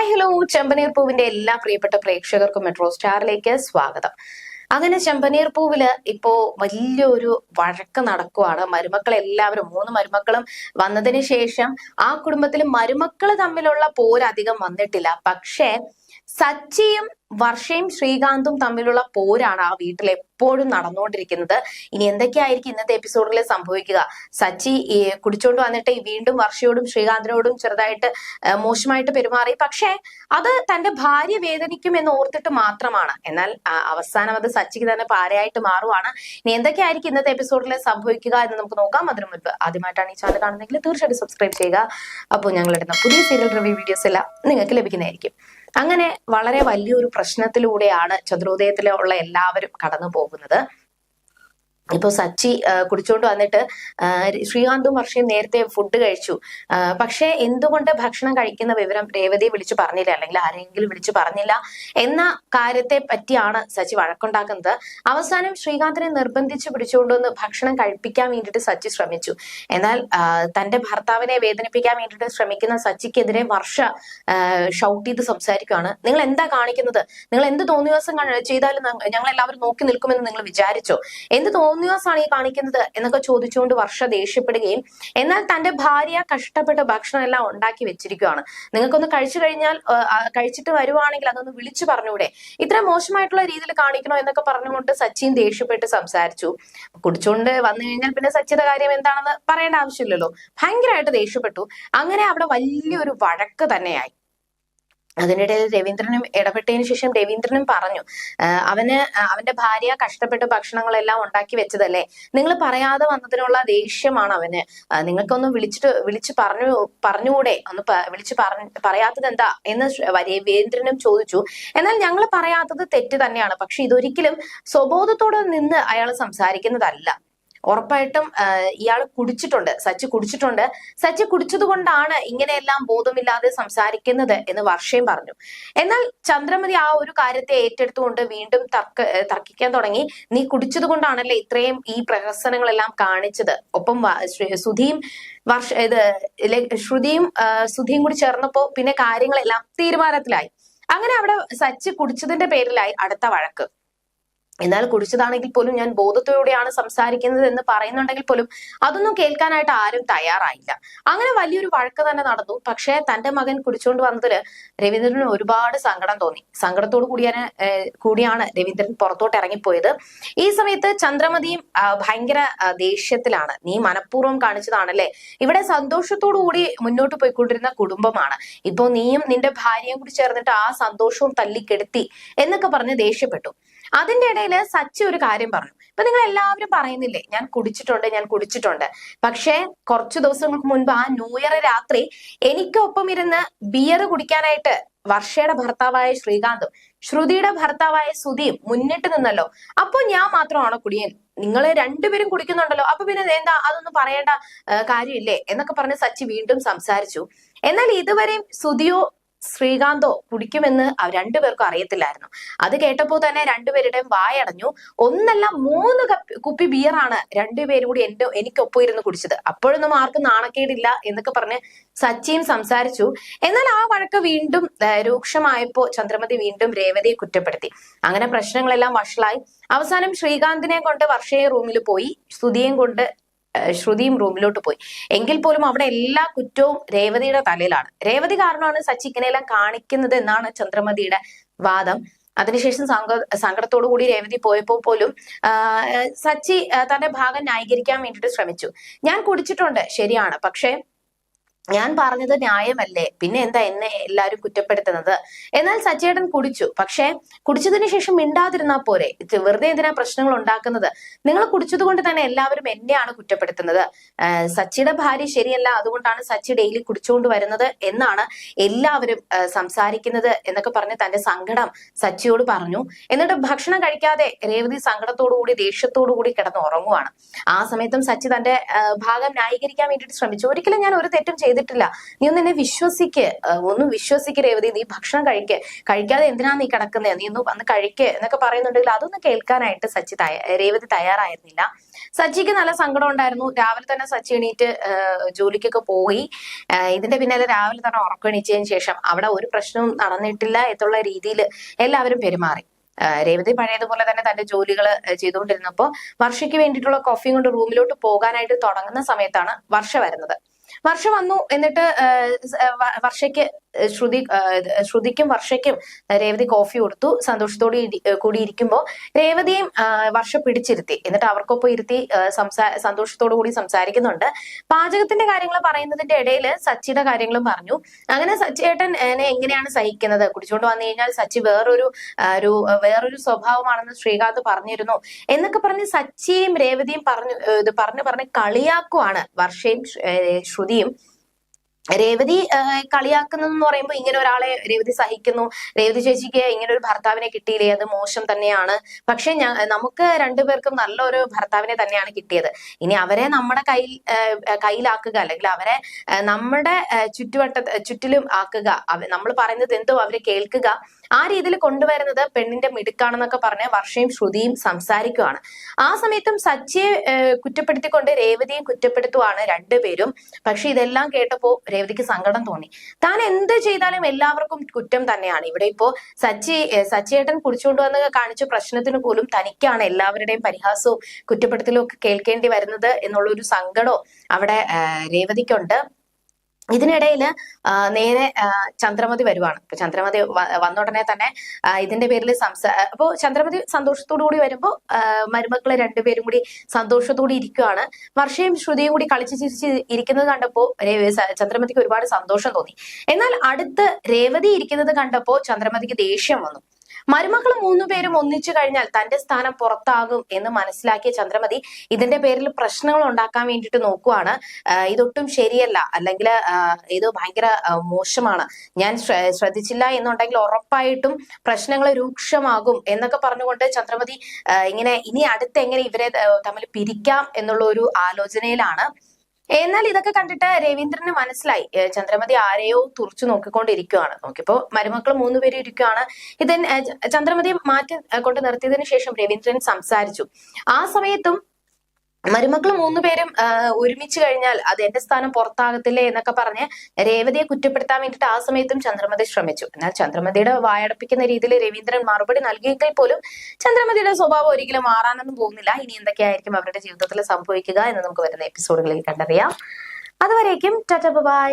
Hi hello ചെമ്പനീർ പൂവിന്റെ എല്ലാ പ്രിയപ്പെട്ട പ്രേക്ഷകർക്കും മെട്രോ സ്റ്റാറിലേക്ക് സ്വാഗതം. അങ്ങനെ ചെമ്പനീർ പൂവിൽ ഇപ്പോ വലിയൊരു വഴക്ക് നടക്കുവാണ്. മരുമക്കൾ എല്ലാവരും മൂന്ന് മരുമക്കളും വന്നതിന് ശേഷം ആ കുടുംബത്തിൽ മരുമക്കൾ തമ്മിലുള്ള പോരധികം വന്നിട്ടില്ല. പക്ഷേ സച്ചിയും വർഷയും ശ്രീകാന്തും തമ്മിലുള്ള പോരാണ് ആ വീട്ടിൽ എപ്പോഴും നടന്നുകൊണ്ടിരിക്കുന്നത്. ഇനി എന്തൊക്കെയായിരിക്കും ഇന്നത്തെ എപ്പിസോഡിൽ സംഭവിക്കുക? സച്ചി കുടിച്ചോണ്ട് വന്നിട്ട് വീണ്ടും വർഷയോടും ശ്രീകാന്തിനോടും ചെറുതായിട്ട് മോശമായിട്ട് പെരുമാറി. പക്ഷേ അത് തന്റെ ഭാര്യ വേദനിക്കും എന്ന് ഓർത്തിട്ട് മാത്രമാണ്. എന്നാൽ അവസാനം അത് സച്ചിക്ക് തന്നെ പാരയായിട്ട് മാറുവാണ്. ഇനി എന്തൊക്കെയായിരിക്കും ഇന്നത്തെ എപ്പിസോഡിൽ സംഭവിക്കുക എന്ന് നമുക്ക് നോക്കാം. അതിനു മുൻപ് ആദ്യമായിട്ടാണ് ഈ ചാനൽ കാണുന്നതെങ്കിൽ തീർച്ചയായിട്ടും സബ്സ്ക്രൈബ് ചെയ്യുക. അപ്പോൾ ഞങ്ങളിടുന്ന പുതിയ സീരിയൽ റിവ്യൂ വീഡിയോസ് എല്ലാം നിങ്ങൾക്ക് ലഭിക്കുന്നതായിരിക്കും. അങ്ങനെ വളരെ വലിയൊരു പ്രശ്നത്തിലൂടെയാണ് ചതുരോദയത്തിലുള്ള എല്ലാവരും കടന്നു പോകുന്നത് ഇപ്പൊ സച്ചി കുടിച്ചുകൊണ്ട് വന്നിട്ട് ശ്രീകാന്തും വർഷയും നേരത്തെ ഫുഡ് കഴിച്ചു. പക്ഷെ എന്തുകൊണ്ട് ഭക്ഷണം കഴിക്കുന്ന വിവരം രേവതി വിളിച്ചു പറഞ്ഞില്ല അല്ലെങ്കിൽ ആരെങ്കിലും വിളിച്ചു പറഞ്ഞില്ല എന്ന കാര്യത്തെ പറ്റിയാണ് സച്ചി വഴക്കുണ്ടാക്കുന്നത്. അവസാനം ശ്രീകാന്തിനെ നിർബന്ധിച്ച് പിടിച്ചുകൊണ്ടുവന്ന് ഭക്ഷണം കഴിപ്പിക്കാൻ വേണ്ടിയിട്ട് സച്ചി ശ്രമിച്ചു. എന്നാൽ തന്റെ ഭർത്താവിനെ വേദനിപ്പിക്കാൻ വേണ്ടിയിട്ട് ശ്രമിക്കുന്ന സച്ചിക്കെതിരെ വർഷ ഷൗട്ട് ചെയ്ത് സംസാരിക്കുകയാണ് നിങ്ങൾ എന്താ കാണിക്കുന്നത്? നിങ്ങൾ എന്ത് തോന്നിവാസം ദിവസം ചെയ്താലും ഞങ്ങൾ എല്ലാവരും നോക്കി നിൽക്കുമെന്ന് നിങ്ങൾ വിചാരിച്ചോ? എന്ത് തോന്നിവാസാണ് ഈ കാണിക്കുന്നത് എന്നൊക്കെ ചോദിച്ചുകൊണ്ട് വർഷ ദേഷ്യപ്പെടുകയും എന്നാൽ തന്റെ ഭാര്യ കഷ്ടപ്പെട്ട് ഭക്ഷണം എല്ലാം ഉണ്ടാക്കി വെച്ചിരിക്കുകയാണ്. നിങ്ങൾക്കൊന്ന് കഴിച്ചു കഴിഞ്ഞാൽ കഴിച്ചിട്ട് വരുവാണെങ്കിൽ അതൊന്ന് വിളിച്ചു പറഞ്ഞൂടെ ഇത്ര മോശമായിട്ടുള്ള രീതിയിൽ കാണിക്കണോ എന്നൊക്കെ പറഞ്ഞുകൊണ്ട് സച്ചിൻ ദേഷ്യപ്പെട്ട് സംസാരിച്ചു. കുടിച്ചുകൊണ്ട് വന്നു കഴിഞ്ഞാൽ പിന്നെ സച്ചിയുടെ കാര്യം എന്താണെന്ന് പറയേണ്ട ആവശ്യമില്ലല്ലോ. ഭയങ്കരമായിട്ട് ദേഷ്യപ്പെട്ടു. അങ്ങനെ അവിടെ വലിയൊരു വഴക്ക് തന്നെയായി. അതിനിടയിൽ രവീന്ദ്രനും ഇടപെട്ടതിന് ശേഷം രവീന്ദ്രനും പറഞ്ഞു അവന് അവന്റെ ഭാര്യ കഷ്ടപ്പെട്ട് ഭക്ഷണങ്ങളെല്ലാം ഉണ്ടാക്കി വെച്ചതല്ലേ? നിങ്ങൾ പറയാതെ വന്നതിനുള്ള ദേഷ്യമാണ് അവന്. നിങ്ങൾക്കൊന്ന് വിളിച്ചിട്ട് വിളിച്ച് പറഞ്ഞു പറഞ്ഞുകൂടെ? ഒന്ന് വിളിച്ച് പറഞ്ഞു പറയാത്തത് എന്താ എന്ന് രവീന്ദ്രനും ചോദിച്ചു. എന്നാൽ ഞങ്ങൾ പറയാത്തത് തെറ്റ് തന്നെയാണ്. പക്ഷെ ഇതൊരിക്കലും സ്വബോധത്തോടെ നിന്ന് അയാൾ സംസാരിക്കുന്നതല്ല. ഉറപ്പായിട്ടും ഇയാൾ കുടിച്ചിട്ടുണ്ട് സച്ചി കുടിച്ചിട്ടുണ്ട്. സച്ചി കുടിച്ചതുകൊണ്ടാണ് ഇങ്ങനെയെല്ലാം ബോധമില്ലാതെ സംസാരിക്കുന്നത് എന്ന് വർഷയും പറഞ്ഞു. എന്നാൽ ചന്ദ്രമതി ആ ഒരു കാര്യത്തെ ഏറ്റെടുത്തുകൊണ്ട് വീണ്ടും തർക്ക തർക്കിക്കാൻ തുടങ്ങി. നീ കുടിച്ചത് കൊണ്ടാണല്ലേ ഇത്രയും ഈ പ്രഹസനങ്ങളെല്ലാം കാണിച്ചത്? ഒപ്പം സുധിയും വർഷ ഇത് ശ്രുതിയും സുധിയും കൂടി ചേർന്നപ്പോ പിന്നെ കാര്യങ്ങളെല്ലാം തീരുമാനത്തിലായി. അങ്ങനെ അവിടെ സച്ചി കുടിച്ചതിന്റെ പേരിലായി അടുത്ത വഴക്ക്. എന്നാൽ കുടിച്ചതാണെങ്കിൽ പോലും ഞാൻ ബോധത്തോടെയാണ് സംസാരിക്കുന്നത് എന്ന് പറയുന്നുണ്ടെങ്കിൽ പോലും അതൊന്നും കേൾക്കാനായിട്ട് ആരും തയ്യാറായില്ല. അങ്ങനെ വലിയൊരു വഴക്ക് തന്നെ നടന്നു. പക്ഷേ തന്റെ മകൻ കുടിച്ചുകൊണ്ട് വന്നതിൽ രവീന്ദ്രന് ഒരുപാട് സങ്കടം തോന്നി. സങ്കടത്തോടു കൂടിയാണ് കൂടിയാണ് രവീന്ദ്രൻ പുറത്തോട്ട് ഇറങ്ങിപ്പോയത്. ഈ സമയത്ത് ചന്ദ്രമതിയും ഭയങ്കര ദേഷ്യത്തിലാണ്. നീ മനഃപൂർവം കാണിച്ചതാണല്ലേ? ഇവിടെ സന്തോഷത്തോടു കൂടി മുന്നോട്ട് പോയിക്കൊണ്ടിരുന്ന കുടുംബമാണ്. ഇപ്പോ നീയും നിന്റെ ഭാര്യയും കൂടി ചേർന്നിട്ട് ആ സന്തോഷവും തല്ലിക്കെടുത്തി എന്നൊക്കെ പറഞ്ഞ് ദേഷ്യപ്പെട്ടു. അതിന്റെ ഇടയിൽ സച്ചി ഒരു കാര്യം പറഞ്ഞു. ഇപ്പൊ നിങ്ങൾ എല്ലാവരും പറയുന്നില്ലേ ഞാൻ കുടിച്ചിട്ടുണ്ട് ഞാൻ കുടിച്ചിട്ടുണ്ട്. പക്ഷേ കുറച്ചു ദിവസങ്ങൾക്ക് മുൻപ് ആ ന്യൂ ഇയർ രാത്രി എനിക്കൊപ്പം ഇരുന്ന് ബിയർ കുടിക്കാനായിട്ട് വർഷയുടെ ഭർത്താവായ ശ്രീകാന്തും ശ്രുതിയുടെ ഭർത്താവായ സുധിയും മുന്നിട്ട് നിന്നല്ലോ. അപ്പൊ ഞാൻ മാത്രമാണോ കുടിയൻ നിങ്ങൾ രണ്ടുപേരും കുടിക്കുന്നുണ്ടല്ലോ. അപ്പൊ പിന്നെ എന്താ അതൊന്നും പറയേണ്ട കാര്യമില്ലേ? എന്നൊക്കെ പറഞ്ഞ് സച്ചി വീണ്ടും സംസാരിച്ചു. എന്നാൽ ഇതുവരെയും സുധിയോ ശ്രീകാന്തോ കുടിക്കുമെന്ന് രണ്ടുപേർക്കും അറിയത്തില്ലായിരുന്നു. അത് കേട്ടപ്പോൾ തന്നെ രണ്ടുപേരുടെയും വായടഞ്ഞു. ഒന്നല്ല മൂന്ന് കപ്പ് ബിയറാണ് രണ്ടുപേരും കൂടി എന്റെ എനിക്കൊപ്പം ഇരുന്ന് കുടിച്ചത്. അപ്പോഴൊന്നും ആർക്കും നാണക്കേടില്ല എന്നൊക്കെ പറഞ്ഞ് സച്ചിൻ സംസാരിച്ചു. എന്നാൽ ആ വഴക്ക് വീണ്ടും രൂക്ഷമായപ്പോൾ രൂക്ഷമായപ്പോ ചന്ദ്രമതി വീണ്ടും രേവതിയെ കുറ്റപ്പെടുത്തി. അങ്ങനെ പ്രശ്നങ്ങളെല്ലാം വഷളായി. അവസാനം ശ്രീകാന്തിനെ കൊണ്ട് വർഷയെ റൂമിൽ പോയി. സ്തുതിയും കൊണ്ട് ശ്രുതിയും റൂമിലോട്ട് പോയി. എങ്കിൽ പോലും അവിടെ എല്ലാ കുറ്റവും രേവതിയുടെ തലയിലാണ്. രേവതി കാരണമാണ് സച്ചി ഇങ്ങനെയെല്ലാം കാണിക്കുന്നത് എന്നാണ് ചന്ദ്രമതിയുടെ വാദം. അതിനുശേഷം സങ്ക സങ്കടത്തോടു കൂടി രേവതി പോയപ്പോൾ പോലും സച്ചി തന്റെ ഭാഗം ന്യായീകരിക്കാൻ വേണ്ടിയിട്ട് ശ്രമിച്ചു. ഞാൻ കുടിച്ചിട്ടുണ്ട് ശരിയാണ്. പക്ഷേ ഞാൻ പറഞ്ഞത് ന്യായമല്ലേ? പിന്നെ എന്താ എന്നെ എല്ലാവരും കുറ്റപ്പെടുത്തുന്നത്? എന്നാൽ സച്ചേട്ടൻ കുടിച്ചു. പക്ഷേ കുടിച്ചതിന് ശേഷം മിണ്ടാതിരുന്നാ പോരെ? വെറുതെ എന്തിനാ പ്രശ്നങ്ങൾ ഉണ്ടാക്കുന്നത്? നിങ്ങൾ കുടിച്ചത് കൊണ്ട് തന്നെ എല്ലാവരും എന്നെയാണ് കുറ്റപ്പെടുത്തുന്നത്. സച്ചിയുടെ ഭാര്യ ശരിയല്ല. അതുകൊണ്ടാണ് സച്ചി ഡെയിലി കുടിച്ചുകൊണ്ട് വരുന്നത് എന്നാണ് എല്ലാവരും സംസാരിക്കുന്നത് എന്നൊക്കെ പറഞ്ഞ് തന്റെ സങ്കടം സച്ചിയോട് പറഞ്ഞു. എന്നിട്ട് ഭക്ഷണം കഴിക്കാതെ രേവതി സങ്കടത്തോടു കൂടി ദേഷ്യത്തോടു കൂടി കിടന്ന് ഉറങ്ങുവാണ് ആ സമയത്തും സച്ചി തന്റെ ഭാഗം ന്യായീകരിക്കാൻ വേണ്ടിയിട്ട് ശ്രമിച്ചു. ഒരിക്കലും ഞാൻ ഒരു തെറ്റും ചെയ്തിട്ടില്ല. നീ ഒന്ന് എന്നെ വിശ്വസിക്ക്. ഒന്നും വിശ്വസിക്ക് രേവതി. നീ ഭക്ഷണം കഴിക്ക്. കഴിക്കാതെ എന്തിനാ നീ കിടക്കുന്നത് നീ ഒന്ന് വന്ന് കഴിക്ക് എന്നൊക്കെ പറയുന്നുണ്ടെങ്കിൽ അതൊന്ന് കേൾക്കാനായിട്ട് സച്ചി രേവതി തയ്യാറായിരുന്നില്ല. സച്ചിക്ക് നല്ല സങ്കടം ഉണ്ടായിരുന്നു. രാവിലെ തന്നെ സച്ചി എണീറ്റ് ജോലിക്കൊക്കെ പോയി. ഇതിന്റെ പിന്നാലെ രാവിലെ തന്നെ ഉറക്കണിച്ചതിന് ശേഷം അവിടെ ഒരു പ്രശ്നവും നടന്നിട്ടില്ല എന്നുള്ള രീതിയിൽ എല്ലാവരും പെരുമാറി. രേവതി പഴയതുപോലെ തന്നെ തന്റെ ജോലികൾ ചെയ്തുകൊണ്ടിരുന്നപ്പോൾ വർഷയ്ക്ക് വേണ്ടിയിട്ടുള്ള കോഫിയും കൊണ്ട് റൂമിലോട്ട് പോകാനായിട്ട് തുടങ്ങുന്ന സമയത്താണ് വർഷ വരുന്നത്. വർഷ വന്നു എന്നിട്ട് വർഷയ്ക്ക് ശ്രുതി ശ്രുതിക്കും വർഷയ്ക്കും രേവതി കോഫി കൊടുത്തു. സന്തോഷത്തോടെ കൂടി ഇരിക്കുമ്പോൾ രേവതിയും വർഷ പിടിച്ചിരുത്തി. എന്നിട്ട് അവർക്കൊപ്പം ഇരുത്തി സംസാ സന്തോഷത്തോടു കൂടി സംസാരിക്കുന്നുണ്ട്. പാചകത്തിന്റെ കാര്യങ്ങൾ പറയുന്നതിന്റെ ഇടയിൽ സച്ചിയുടെ കാര്യങ്ങളും പറഞ്ഞു. അങ്ങനെ സച്ചിയേട്ടൻ എങ്ങനെയാണ് സഹിക്കുന്നത്? കുടിച്ചുകൊണ്ട് വന്നു കഴിഞ്ഞാൽ സച്ചി വേറൊരു ഒരു വേറൊരു സ്വഭാവമാണെന്ന് ശ്രീകാന്ത് പറഞ്ഞിരുന്നു. എന്നൊക്കെ പറഞ്ഞ് സച്ചിയും രേവതിയും പറഞ്ഞു ഇത് പറഞ്ഞു പറഞ്ഞ് കളിയാക്കുവാണ് വർഷയും ശ്രുതിയും. രേവതി കളിയാക്കുന്നതെന്ന് പറയുമ്പോൾ ഇങ്ങനെ ഒരാളെ രേവതി സഹിക്കുന്നു. രേവതി ചേച്ചിക്ക് ഇങ്ങനെ ഒരു ഭർത്താവിനെ കിട്ടിയില്ലേ? അത് മോശം തന്നെയാണ്. പക്ഷെ നമുക്ക് രണ്ടുപേർക്കും നല്ലൊരു ഭർത്താവിനെ തന്നെയാണ് കിട്ടിയത്. ഇനി അവരെ നമ്മുടെ കയ്യിൽ കയ്യിലാക്കുക അല്ലെങ്കിൽ അവരെ നമ്മുടെ ചുറ്റുവട്ട ചുറ്റിലും ആക്കുക. നമ്മൾ പറയുന്നത് എന്തോ അവരെ കേൾക്കുക. ആ രീതിയിൽ കൊണ്ടുവരുന്നത് പെണ്ണിന്റെ മിടുക്കാണെന്നൊക്കെ പറഞ്ഞ് വർഷയും ശ്രുതിയും സംസാരിക്കുവാണ്. ആ സമയത്തും സച്ചിയെ കുറ്റപ്പെടുത്തിക്കൊണ്ട് രേവതിയും കുറ്റപ്പെടുത്തുവാണ് രണ്ടുപേരും. പക്ഷെ ഇതെല്ലാം കേട്ടപ്പോ രേവതിക്ക് സങ്കടം തോന്നി. താൻ എന്ത് ചെയ്താലും എല്ലാവർക്കും കുറ്റം തന്നെയാണ്. ഇവിടെ ഇപ്പോ സച്ചി സച്ചിയേട്ടൻ കുടിച്ചുകൊണ്ട് വന്ന് കാണിച്ച പ്രശ്നത്തിന് പോലും തനിക്കാണ് എല്ലാവരുടെയും പരിഹാസവും കുറ്റപ്പെടുത്തലും ഒക്കെ കേൾക്കേണ്ടി വരുന്നത് എന്നുള്ള ഒരു സങ്കടവും അവിടെ രേവതിക്കുണ്ട്. ഇതിനിടയിൽ നേരെ ചന്ദ്രമതി വരുവാണ്. ഇപ്പൊ ചന്ദ്രമതി വന്ന ഉടനെ തന്നെ ഇതിന്റെ പേരിൽ സംസാ അപ്പോ ചന്ദ്രമതി സന്തോഷത്തോടു കൂടി വരുമ്പോ മരുമക്കളെ രണ്ടുപേരും കൂടി സന്തോഷത്തോടെ ഇരിക്കുവാണ്. വർഷയും ശ്രുതിയും കൂടി കളിച്ച് ചിരിച്ച് ഇരിക്കുന്നത് കണ്ടപ്പോ ചന്ദ്രമതിക്ക് ഒരുപാട് സന്തോഷം തോന്നി. എന്നാൽ അടുത്ത് രേവതി ഇരിക്കുന്നത് കണ്ടപ്പോ ചന്ദ്രമതിക്ക് ദേഷ്യം വന്നു. മരുമക്കൾ മൂന്നുപേരും ഒന്നിച്ചു കഴിഞ്ഞാൽ തന്റെ സ്ഥാനം പുറത്താകും എന്ന് മനസ്സിലാക്കിയ ചന്ദ്രമതി ഇതിന്റെ പേരിൽ പ്രശ്നങ്ങൾ ഉണ്ടാക്കാൻ വേണ്ടിയിട്ട് നോക്കുവാണ്. ഇതൊട്ടും ശരിയല്ല. അല്ലെങ്കിൽ ഇത് ഭയങ്കര മോശമാണ്. ഞാൻ ശ്രദ്ധിച്ചില്ല എന്നുണ്ടെങ്കിൽ ഉറപ്പായിട്ടും പ്രശ്നങ്ങൾ രൂക്ഷമാകും എന്നൊക്കെ പറഞ്ഞുകൊണ്ട് ചന്ദ്രമതി ഇങ്ങനെ ഇനി അടുത്ത് എങ്ങനെ ഇവരെ തമ്മിൽ പിരിക്കാം എന്നുള്ള ഒരു ആലോചനയിലാണ്. എന്നാൽ ഇതൊക്കെ കണ്ടിട്ട് രവീന്ദ്രന് മനസ്സിലായി. ചന്ദ്രമതി ആരെയോ തുറച്ചു നോക്കിക്കൊണ്ടിരിക്കുകയാണ് നോക്കിയപ്പോ മരുമക്കൾ മൂന്നുപേരും ഇരിക്കുകയാണ് ഏഹ് ചന്ദ്രമതി മാറ്റി കൊണ്ട് നിർത്തിയതിനു ശേഷം രവീന്ദ്രൻ സംസാരിച്ചു. ആ സമയത്തും മരുമക്കൾ മൂന്നുപേരും പേരും ഒരുമിച്ച് കഴിഞ്ഞാൽ അത് എന്റെ സ്ഥാനം പുറത്താകത്തില്ലേ എന്നൊക്കെ പറഞ്ഞ് രേവതിയെ കുറ്റപ്പെടുത്താൻ വേണ്ടിയിട്ട് ആ സമയത്തും ചന്ദ്രമതി ശ്രമിച്ചു. എന്നാൽ ചന്ദ്രമതിയുടെ വായടപ്പിക്കുന്ന രീതിയിൽ രവീന്ദ്രൻ മറുപടി നൽകിയെങ്കിൽ പോലും ചന്ദ്രമതിയുടെ സ്വഭാവം ഒരിക്കലും മാറാനൊന്നും പോകുന്നില്ല. ഇനി എന്തൊക്കെയായിരിക്കും അവരുടെ ജീവിതത്തിൽ സംഭവിക്കുക എന്ന് നമുക്ക് വരുന്ന എപ്പിസോഡുകളിൽ കണ്ടറിയാം. അതുവരേക്കും ടാറ്റ ബൈ.